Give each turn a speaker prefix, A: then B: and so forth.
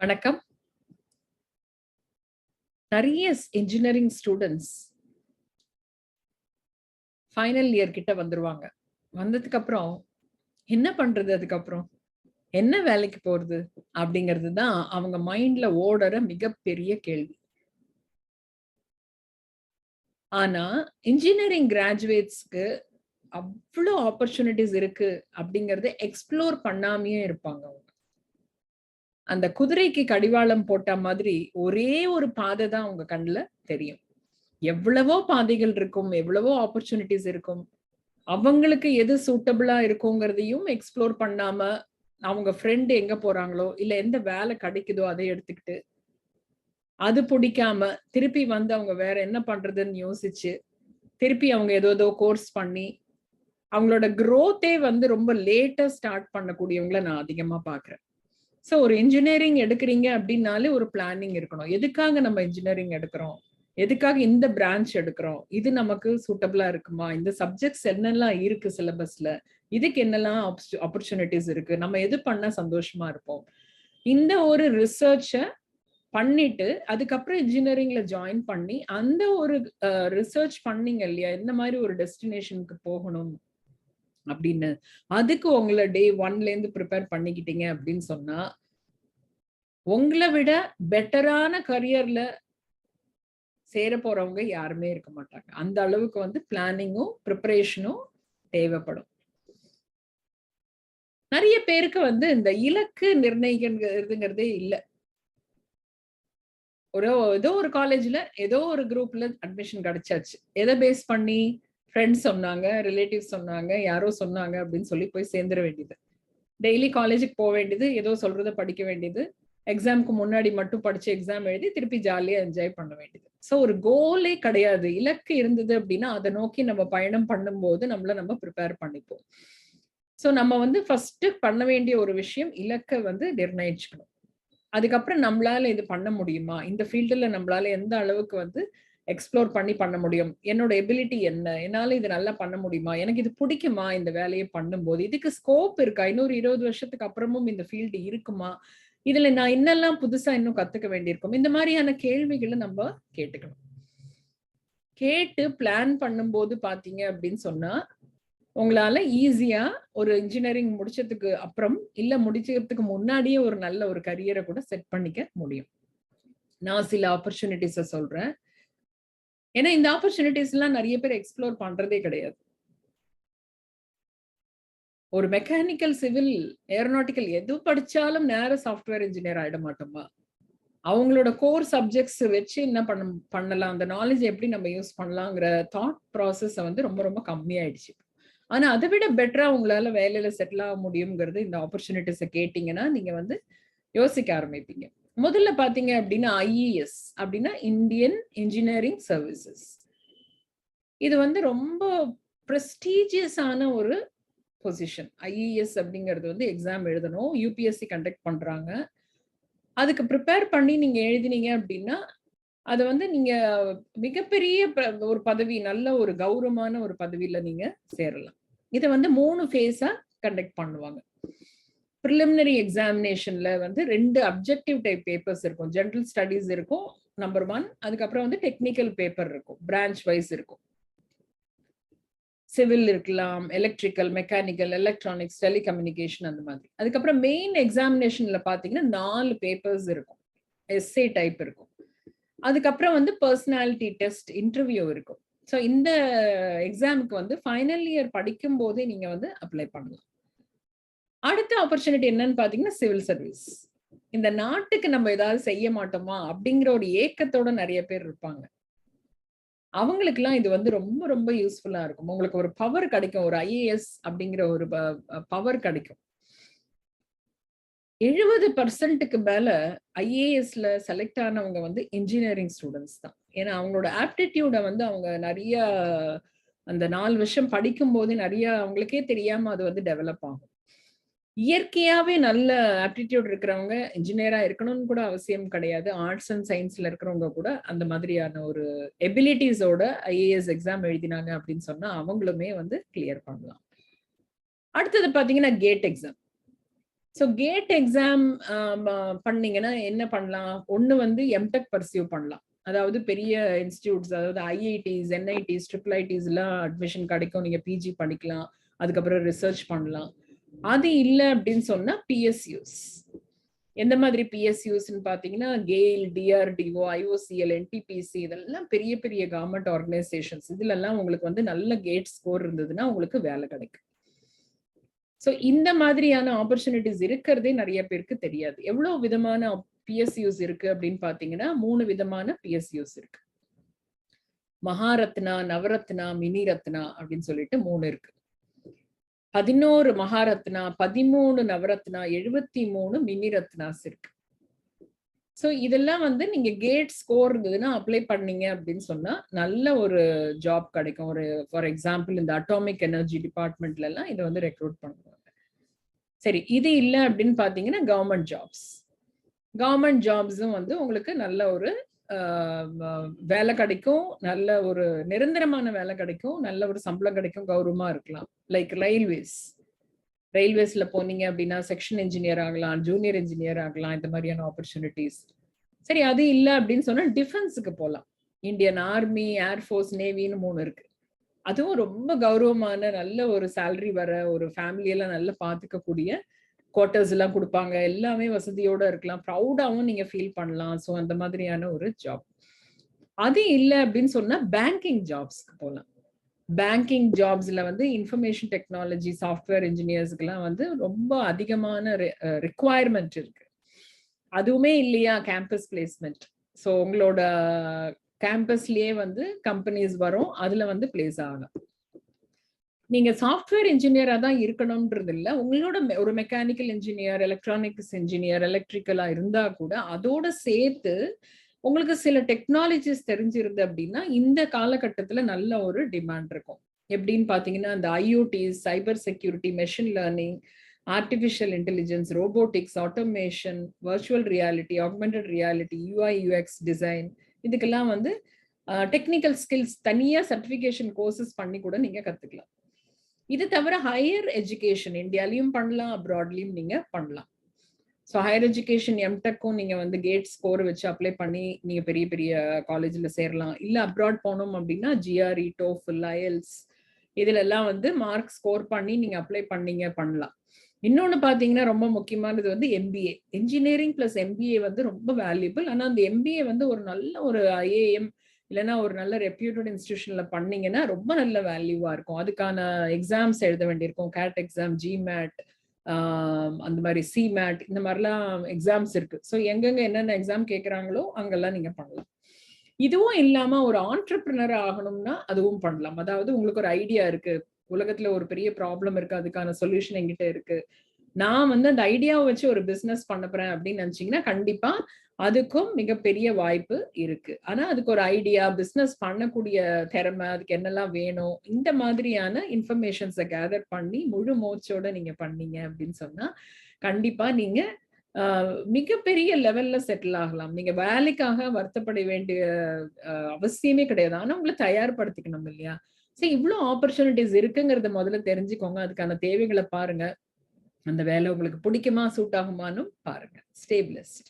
A: வணக்கம். நிறைய engineering students final year கிட்ட வந்துருவாங்க. வந்ததுக்கு அப்புறம் என்ன பண்றது அதுக்கப்புறம்? என்ன வேலைக்கு போறது அப்படிங்கிறது தான் அவங்க மைண்ட்ல ஓடுற மிகப்பெரிய கேள்வி. ஆனா இன்ஜினியரிங் கிராஜுவேட்ஸ்க்கு அவ்வளோ ஆப்பர்ச்சுனிட்டிஸ் இருக்கு அப்படிங்கறத எக்ஸ்ப்ளோர் பண்ணாமையே இருப்பாங்க அவங்க. அந்த குதிரைக்கு கடிவாளம் போட்ட மாதிரி ஒரே ஒரு பாதை தான் அவங்க கண்ணுல தெரியும். எவ்வளவோ பாதைகள் இருக்கும் எவ்வளவோ ஆப்பர்ச்சுனிட்டிஸ் இருக்கும். அவங்களுக்கு எது சூட்டபிளா இருக்குங்கிறதையும் எக்ஸ்ப்ளோர் பண்ணாம அவங்க ஃப்ரெண்டு எங்க போறாங்களோ இல்ல எந்த வேலை கிடைக்குதோ அதை எடுத்துக்கிட்டு அது பிடிக்காம திருப்பி வந்து அவங்க வேற என்ன பண்றதுன்னு யோசிச்சு திருப்பி அவங்க ஏதோ ஏதோ கோர்ஸ் பண்ணி அவங்களோட குரோத்தே வந்து ரொம்ப லேட்டா ஸ்டார்ட் பண்ணக்கூடியவங்கள நான் அதிகமா பாக்குறேன் ஸோ ஒரு இன்ஜினியரிங் எடுக்கிறீங்க அப்படின்னாலே ஒரு பிளானிங் இருக்கணும். எதுக்காக நம்ம இன்ஜினியரிங் எடுக்கிறோம்? எதுக்காக இந்த பிரான்ச் எடுக்கிறோம்? இது நமக்கு சூட்டபிளா இருக்குமா? இந்த சப்ஜெக்ட்ஸ் என்னெல்லாம் இருக்கு சிலபஸ்ல இதுக்கு என்னெல்லாம் ஆப்பர்ச்சுனிட்டிஸ் இருக்கு? நம்ம எது பண்ணா சந்தோஷமா இருப்போம்? இந்த ஒரு ரிசர்ச்சை பண்ணிட்டு அதுக்கப்புறம் இன்ஜினியரிங்ல ஜாயின் பண்ணி அந்த ஒரு ரிசர்ச் பண்ணீங்க இல்லையா? இந்த மாதிரி ஒரு டெஸ்டினேஷனுக்கு போகணும் அப்படின்னு. அதுக்கு உங்களை டே ஒன்ல இருந்து ப்ரிப்பேர் பண்ணிக்கிட்டீங்க அப்படின்னு சொன்னா உங்களை விட பெட்டரான கரியர்ல சேர போறவங்க யாருமே இருக்க மாட்டாங்க. அந்த அளவுக்கு வந்து பிளானிங்கும் ப்ரிப்பரேஷனும் தேவைப்படும். நிறைய பேருக்கு வந்து இந்த இலக்கு நிர்ணயிக்கிறதுங்கிறதே இல்லை. ஒரு ஏதோ ஒரு காலேஜ்ல ஏதோ ஒரு குரூப்ல அட்மிஷன் கிடைச்சாச்சு. எதை பேஸ் பண்ணி ஃப்ரெண்ட்ஸ் சொன்னாங்க ரிலேட்டிவ் சொன்னாங்க யாரோ சொன்னாங்க அப்படின்னு சொல்லி போய் சேர்ந்துட வேண்டியது. டெய்லி காலேஜுக்கு போக வேண்டியது ஏதோ சொல்றத படிக்க வேண்டியது. எக்ஸாமுக்கு முன்னாடி மட்டும் படிச்சு எக்ஸாம் எழுதி திருப்பி ஜாலியா என்ஜாய் பண்ண வேண்டியது. ஸோ ஒரு கோலே கிடையாது. இலக்கு இருந்தது அப்படின்னா அதை நோக்கி நம்ம பயணம் பண்ணும்போது நம்மள நம்ம ப்ரிப்பேர் பண்ணிப்போம். ஸோ நம்ம வந்து ஃபர்ஸ்ட் பண்ண வேண்டிய ஒரு விஷயம் இலக்கை வந்து நிர்ணயிச்சுக்கணும். அதுக்கப்புறம் நம்மளால இது பண்ண முடியுமா? இந்த ஃபீல்டில் நம்மளால எந்த அளவுக்கு வந்து எக்ஸ்ப்ளோர் பண்ணி பண்ண முடியும்? என்னோட எபிலிட்டி என்ன? என்னால இது நல்லா பண்ண முடியுமா? எனக்கு இது பிடிக்குமா? இந்த வேலையை பண்ணும்போது. இதுக்கு ஸ்கோப் இருக்கா? இன்னொரு இருபது வருஷத்துக்கு அப்புறமும் இந்த ஃபீல்டு இருக்குமா? இதுல நான் என்னெல்லாம் புதுசா இன்னும் கத்துக்க வேண்டியிருக்கும்? இந்த மாதிரியான கேள்விகளை நம்ம கேட்டுக்கணும். கேட்டு பிளான் பண்ணும்போது பாத்தீங்க அப்படின்னு சொன்னா உங்களால ஈஸியா ஒரு இன்ஜினியரிங் முடிச்சதுக்கு அப்புறம் இல்ல முடிச்சதுக்கு முன்னாடியே ஒரு நல்ல ஒரு கரியரை கூட செட் பண்ணிக்க முடியும். நான் சில ஆப்பர்ச்சுனிட்டிஸ சொல்றேன். ஏன்னா இந்த ஆப்பர்ச்சுனிட்டிஸ் எல்லாம் நிறைய பேர் எக்ஸ்ப்ளோர் பண்றதே கிடையாது. ஒரு மெக்கானிக்கல் சிவில் ஏரோநாட்டிக்கல் எது படிச்சாலும் நேர சாஃப்ட்வேர் இன்ஜினியர் ஆகிட மாட்டோமா? அவங்களோட கோர் சப்ஜெக்ட்ஸ் வச்சு என்ன பண்ண பண்ணலாம்? அந்த நாலேஜ் எப்படி நம்ம யூஸ் பண்ணலாங்கிற தாட் ப்ராசஸ் வந்து ரொம்ப ரொம்ப கம்மியாயிடுச்சு. ஆனா அதை விட பெட்டரா உங்களால வேலையில செட்டில் ஆக முடியுங்கிறது இந்த ஆப்பர்ச்சுனிட்டிஸை கேட்டீங்கன்னா நீங்க வந்து யோசிக்க ஆரம்பிப்பீங்க. முதல்ல பாத்தீங்க அப்படின்னா ஐஇஎஸ் அப்படின்னா இந்தியன் இன்ஜினியரிங் சர்வீசஸ் இது வந்து ரொம்ப ப்ரெஸ்டீஜியஸான ஒரு பொசிஷன் ஐஇஎஸ் அப்படிங்கிறது வந்து எக்ஸாம் எழுதணும் யூபிஎஸ்சி கண்டக்ட் பண்றாங்க. அதுக்கு ப்ரிப்பேர் பண்ணி நீங்கள் எழுதினீங்க அப்படின்னா அதை வந்து நீங்க மிகப்பெரிய ஒரு பதவி நல்ல ஒரு கௌரவமான ஒரு பதவியில நீங்க சேரலாம். இதை வந்து மூணு ஃபேஸாக கண்டக்ட் பண்ணுவாங்க. ப்ரிலிமினரி எக்ஸாமினேஷன்ல வந்து ரெண்டு அப்ஜெக்டிவ் டைப் பேப்பர்ஸ் இருக்கும். ஜென்ரல் ஸ்டடீஸ் இருக்கும் நம்பர் ஒன் அதுக்கப்புறம் வந்து டெக்னிக்கல் பேப்பர் இருக்கும் பிரான்ச் வைஸ் இருக்கும். சிவில் இருக்கலாம் எலக்ட்ரிக்கல் மெக்கானிக்கல் எலக்ட்ரானிக்ஸ் டெலிகம்யூனிகேஷன் அந்த மாதிரி. அதுக்கப்புறம் மெயின் எக்ஸாமினேஷன்ல பாத்தீங்கன்னா நாலு பேப்பர்ஸ் இருக்கும். எஸ்ஏ டைப் இருக்கும். அதுக்கப்புறம் வந்து பர்சனாலிட்டி டெஸ்ட் இன்டர்வியூ இருக்கும். ஸோ இந்த எக்ஸாமுக்கு வந்து ஃபைனல் இயர் படிக்கும் போதே நீங்க வந்து அப்ளை பண்ணலாம். அடுத்த ஆப்பர்ச்சுனிட்டி என்னன்னு பாத்தீங்கன்னா சிவில் சர்வீஸ் இந்த நாட்டுக்கு நம்ம ஏதாவது செய்ய மாட்டோமா அப்படிங்கிற ஒரு ஏக்கத்தோட நிறைய பேர் இருப்பாங்க. அவங்களுக்குலாம் இது வந்து ரொம்ப ரொம்ப யூஸ்ஃபுல்லா இருக்கும். உங்களுக்கு ஒரு பவர் கிடைக்கும். ஒரு ஐஏஎஸ் அப்படிங்கிற ஒரு பவர் கிடைக்கும். எழுபது பர்சன்ட்டுக்கு மேல ஐஏஎஸ்ல செலக்ட் ஆனவங்க வந்து இன்ஜினியரிங் ஸ்டூடெண்ட்ஸ் தான். ஏன்னா அவங்களோட ஆப்டிடியூட வந்து அவங்க நிறைய அந்த நாலு வருஷம் படிக்கும் போது நிறைய அவங்களுக்கே தெரியாம அது வந்து டெவலப் ஆகும். இயற்கையாவே நல்ல ஆப்டிடியூட் இருக்கிறவங்க இன்ஜினியரா இருக்கணும்னு கூட அவசியம் கிடையாது. ஆர்ட்ஸ் அண்ட் சயின்ஸ்ல இருக்கிறவங்க கூட அந்த மாதிரியான ஒரு எபிலிட்டிஸோட ஐஏஎஸ் எக்ஸாம் எழுதினாங்க அப்படின்னு சொன்னா அவங்களுமே வந்து கிளியர் பண்ணலாம். அடுத்தது பாத்தீங்கன்னா GATE exam so GATE exam பண்ணீங்கன்னா என்ன பண்ணலாம்? ஒன்று வந்து எம்டெக் பர்சியூ பண்ணலாம். அதாவது பெரிய இன்ஸ்டியூட்ஸ் அதாவது ஐஐடிஸ் என்ஐடிஸ் ட்ரிபிள் ஐடிஸ்லாம் அட்மிஷன் கிடைக்கும். நீங்கள் பிஜி பண்ணிக்கலாம் அதுக்கப்புறம் ரிசர்ச் பண்ணலாம். அது இல்லை அப்படின்னு சொன்னா பிஎஸ்யூஸ் எந்த மாதிரி பிஎஸ்யூஸ்ன்னு பார்த்தீங்கன்னா கெயில் டிஆர்டிஓ ஐஓசிஎல் என்டிபிசி இதெல்லாம் பெரிய பெரிய கவர்மெண்ட் ஆர்கனைசேஷன்ஸ் இதுலெல்லாம் உங்களுக்கு வந்து நல்ல கேட் ஸ்கோர் இருந்ததுன்னா உங்களுக்கு வேலை கிடைக்கும். ஸோ இந்த மாதிரியான ஆப்பர்ச்சுனிட்டிஸ் இருக்கிறதே நிறைய பேருக்கு தெரியாது. எவ்வளோ விதமான பிஎஸ்யூஸ் இருக்கு அப்படின்னு பார்த்தீங்கன்னா மூணு விதமான பிஎஸ்யூஸ் இருக்கு. மகாரத்னா நவரத்னா மினி ரத்னா அப்படின்னு சொல்லிட்டு மூணு இருக்கு. பதினோரு மகாரத்னா பதிமூணு நவரத்னா எழுபத்தி மூணு மினி ரத்னாஸ் இருக்கு. ஸோ இதெல்லாம் வந்து நீங்க கேட் ஸ்கோர் இருந்ததுன்னா அப்ளை பண்ணீங்க அப்படின்னு சொன்னா நல்ல ஒரு ஜாப் கிடைக்கும். ஒரு ஃபார் எக்ஸாம்பிள் இந்த அட்டாமிக் எனர்ஜி டிபார்ட்மெண்ட்ல எல்லாம் இதை வந்து ரெக்ரூட் பண்ணுவாங்க. சரி இது இல்லை அப்படின்னு பாத்தீங்கன்னா கவர்மெண்ட் ஜாப்ஸ் கவர்மெண்ட் ஜாப்ஸும் வந்து உங்களுக்கு நல்ல ஒரு வேலை கிடைக்கும். நல்ல ஒரு நிரந்தரமான வேலை கிடைக்கும். நல்ல ஒரு சம்பளம் கிடைக்கும். கௌரவமா இருக்கலாம். லைக் ரயில்வேஸ் ரயில்வேஸ்ல போனீங்க அப்படின்னா செக்ஷன் இன்ஜினியர் ஆகலாம் ஜூனியர் இன்ஜினியர் ஆகலாம் இந்த மாதிரியான ஆப்பர்ச்சுனிட்டிஸ் சரி அது இல்லை அப்படின்னு சொன்னா டிஃபென்ஸுக்கு போகலாம் இந்தியன் ஆர்மி ஏர்ஃபோர்ஸ் நேவின்னு மூணு இருக்கு. அதுவும் ரொம்ப கௌரவமான நல்ல ஒரு சேலரி வர ஒரு ஃபேமிலியெல்லாம் நல்லா பார்த்துக்கக்கூடிய குவார்ட்டர்ஸ் எல்லாம் கொடுப்பாங்க. எல்லாமே வசதியோட இருக்கலாம். ப்ரௌடாகவும் நீங்க ஃபீல் பண்ணலாம். ஸோ அந்த மாதிரியான ஒரு ஜாப் அது இல்லை அப்படின்னு சொன்னா பேங்கிங் ஜாப்ஸ்க்கு போகலாம் பேங்கிங் ஜாப்ஸ்ல வந்து இன்ஃபர்மேஷன் டெக்னாலஜி சாஃப்ட்வேர் இன்ஜினியர்ஸ்க்குலாம் வந்து ரொம்ப அதிகமான ரிக்குவயர்மெண்ட் இருக்கு. அதுவுமே இல்லையா? கேம்பஸ் பிளேஸ்மெண்ட் ஸோ உங்களோட கேம்பஸ்லயே வந்து கம்பெனிஸ் வரும். அதுல வந்து பிளேஸ் ஆகலாம். நீங்க சாஃப்ட்வேர் இன்ஜினியரா தான் இருக்கணும்ன்றது இல்ல. உங்களோட ஒரு மெக்கானிக்கல் இன்ஜினியர் எலக்ட்ரானிக்ஸ் இன்ஜினியர் எலக்ட்ரிக்கலா இருந்தா கூட அதோட சேர்த்து உங்களுக்கு சில டெக்னாலஜிஸ் தெரிஞ்சிருது அப்படின்னா இந்த காலகட்டத்துல நல்ல ஒரு டிமாண்ட் இருக்கும். எப்படின்னு பாத்தீங்கன்னா இந்த IoT cyber security machine learning artificial intelligence robotics automation virtual reality augmented reality UI UX design இதுக்கெல்லாம் வந்து டெக்னிக்கல் ஸ்கில்ஸ் தனியா சர்டிஃபிகேஷன் கோர்சஸ் பண்ணி கூட நீங்க கத்துக்கலாம். இது தவிர ஹையர் எஜுகேஷன் இந்தியாலையும் பண்ணலாம் அப்ராட்லையும் நீங்க பண்ணலாம். ஸோ ஹையர் எஜுகேஷன் எம்டெக்கும் நீங்க வந்து கேட் ஸ்கோர் வச்சு அப்ளை பண்ணி நீங்க பெரிய பெரிய காலேஜ்ல சேரலாம். இல்ல அப்ராட் போனோம் அப்படின்னா ஜிஆர்இ டோஃபில் ஐஎல்ஸ் இதுல எல்லாம் வந்து மார்க் ஸ்கோர் பண்ணி நீங்க அப்ளை பண்ணீங்க பண்ணலாம். இன்னொன்னு பாத்தீங்கன்னா ரொம்ப முக்கியமானது வந்து எம்பிஏ இன்ஜினியரிங் பிளஸ் எம்பிஏ வந்து ரொம்ப வேல்யூபிள் ஆனா அந்த எம்பிஏ வந்து ஒரு நல்ல ஒரு ஐஏஎம் இல்லைன்னா ஒரு நல்ல ரெப்யூட்டட் இன்ஸ்டியூஷன்ல பண்ணீங்கன்னா ரொம்ப நல்ல வேல்யூவா இருக்கும். அதுக்கான எக்ஸாம்ஸ் எழுத வேண்டியிருக்கும். கேட் எக்ஸாம் ஜிமேட் அந்த மாதிரி சிமேட் இந்த மாதிரிலாம் எக்ஸாம்ஸ் இருக்கு. ஸோ எங்கெங்க என்னென்ன எக்ஸாம் கேட்குறாங்களோ அங்கெல்லாம் நீங்க பண்ணலாம். இதுவும் இல்லாம ஒரு ஆண்டர்பிரினர் ஆகணும்னா அதுவும் பண்ணலாம். அதாவது உங்களுக்கு ஒரு ஐடியா இருக்கு. உலகத்துல ஒரு பெரிய ப்ராப்ளம் இருக்கு. அதுக்கான சொல்யூஷன் எங்கிட்ட இருக்கு. நான் வந்து அந்த ஐடியாவை வச்சு ஒரு பிசினஸ் பண்ண போறேன் அப்படின்னு நினைச்சீங்கன்னா கண்டிப்பா அதுக்கும் மிகப்பெரிய வாய்ப்பு இருக்கு. ஆனா அதுக்கு ஒரு ஐடியா பிசினஸ் பண்ணக்கூடிய திறமை அதுக்கு என்னெல்லாம் வேணும் இந்த மாதிரியான இன்ஃபர்மேஷன்ஸை கேதர் பண்ணி முழு மூச்சோட நீங்க பண்ணீங்க அப்படின்னு சொன்னா கண்டிப்பா நீங்க மிகப்பெரிய லெவல்ல செட்டில் ஆகலாம். நீங்க வேலைக்காக வருத்தப்பட வேண்டிய அவசியமே கிடையாது. ஆனா உங்களை தயார்படுத்திக்கணும் இல்லையா? சரி இவ்வளவு ஆப்பர்ச்சுனிட்டிஸ் இருக்குங்கிறத முதல்ல தெரிஞ்சுக்கோங்க. அதுக்கான தேவைகளை பாருங்க. அந்த வேலை உங்களுக்கு பிடிக்குமா சூட் ஆகுமானும் பாருங்க. ஸ்டேபிளிஸ்ட்